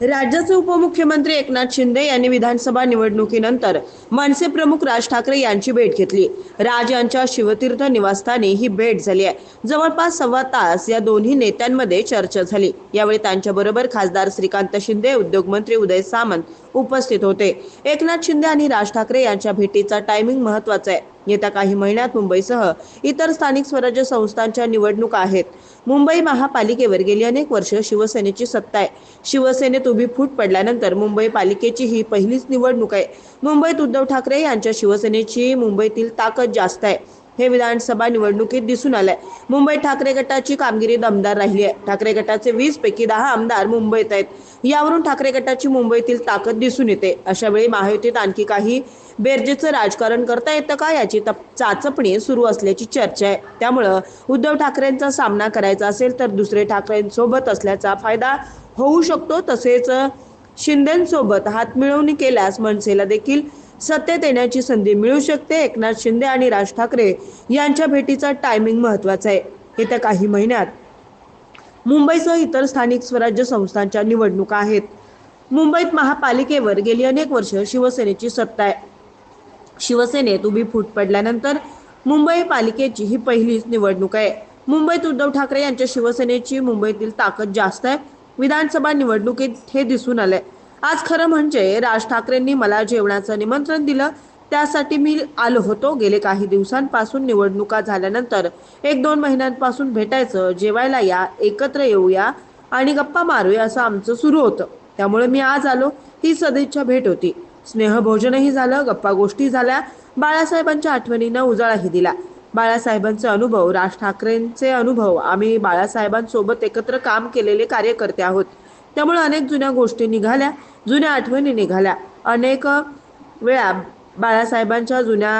राज्याचे उपमुख्यमंत्री एकनाथ शिंदे यांनी विधानसभा निवडणुकीनंतर मनसे प्रमुख राज ठाकरे यांची भेट घेतली. राज यांच्या शिवतीर्थ निवासस्थानी ही भेट झाली आहे. जवळपास सव्वा तास या दोन्ही नेत्यांमध्ये चर्चा झाली. यावेळी त्यांच्याबरोबर खासदार श्रीकांत शिंदे उद्योगमंत्री उदय सामंत उपस्थित होते. एकनाथ शिंदे आणि राज ठाकरे यांच्या भेटीचा टायमिंग महत्त्वाचा आहे. येत्या काही महिन्यात मुंबईसह इतर स्थानिक स्वराज्य संस्थांच्या निवडणुका आहेत. मुंबई महापालिकेवर गेली अनेक वर्ष शिवसेनेची सत्ता आहे. शिवसेनेत उभी फूट पडल्यानंतर मुंबई पालिकेची ही पहिलीच निवडणूक आहे. मुंबईत उद्धव ठाकरे यांच्या शिवसेनेची मुंबईतील ताकद जास्त आहे. हे विधानसभा निवडणुकीत दिसून आलंय. मुंबईत ठाकरे गटाची कामगिरी दमदार राहिली आहे. ठाकरे गटाचे वीस पैकी दहा आमदार मुंबईत आहेत. यावरून ठाकरे गटाची मुंबईतील ताकद दिसून येते. अशा वेळी महायुतीत आणखी काही बेरजेचं राजकारण करता येतं का याची तप चाचपणी सुरू असल्याची चर्चा आहे. त्यामुळं उद्धव ठाकरेंचा सामना करायचा असेल तर दुसरे ठाकरेंसोबत असल्याचा फायदा होऊ शकतो. तसेच शिंदेसोबत हातमिळवणी केल्यास मनसेला देखील सत्तेत येण्याची संधी मिळू शकते एकनाथ शिंदे आणि राज ठाकरे यांच्या भेटीचा टायमिंग महत्त्वाचा आहे. येत्या काही महिन्यात मुंबईसह इतर स्थानिक स्वराज्य संस्थांच्या निवडणुका आहेत. मुंबईत महापालिकेवर गेली अनेक वर्ष शिवसेनेची सत्ता आहे. शिवसेनेत उभी फूट पडल्यानंतर मुंबई पालिकेची ही पहिलीच निवडणूक आहे. मुंबईत उद्धव ठाकरे यांच्या शिवसेनेची मुंबईतील ताकद जास्त आहे. विधानसभा निवडणुकीत हे दिसून आलंय. आज खरं म्हणजे राज ठाकरेंनी मला जेवणाचं निमंत्रण दिलं त्यासाठी मी आलो होतो. गेले काही दिवसांपासून निवडणुका झाल्यानंतर एक दोन महिन्यांपासून भेटायचं जेवायला या एकत्र येऊया आणि गप्पा मारूया असं आमचं सुरू होतं. त्यामुळे मी आज आलो. ही सदिच्छा भेट होती. स्नेहभोजनही झालं गप्पा गोष्टी झाल्या. बाळासाहेबांच्या आठवणींना उजाळाही दिला. बाळासाहेबांचे अनुभव राज ठाकरेंचे अनुभव. आम्ही बाळासाहेबांसोबत एकत्र काम केलेले कार्यकर्ते आहोत. त्यामुळे अनेक जुन्या गोष्टी निघाल्या जुन्या आठवणी निघाल्या. अनेक वेळा बाळासाहेबांच्या जुन्या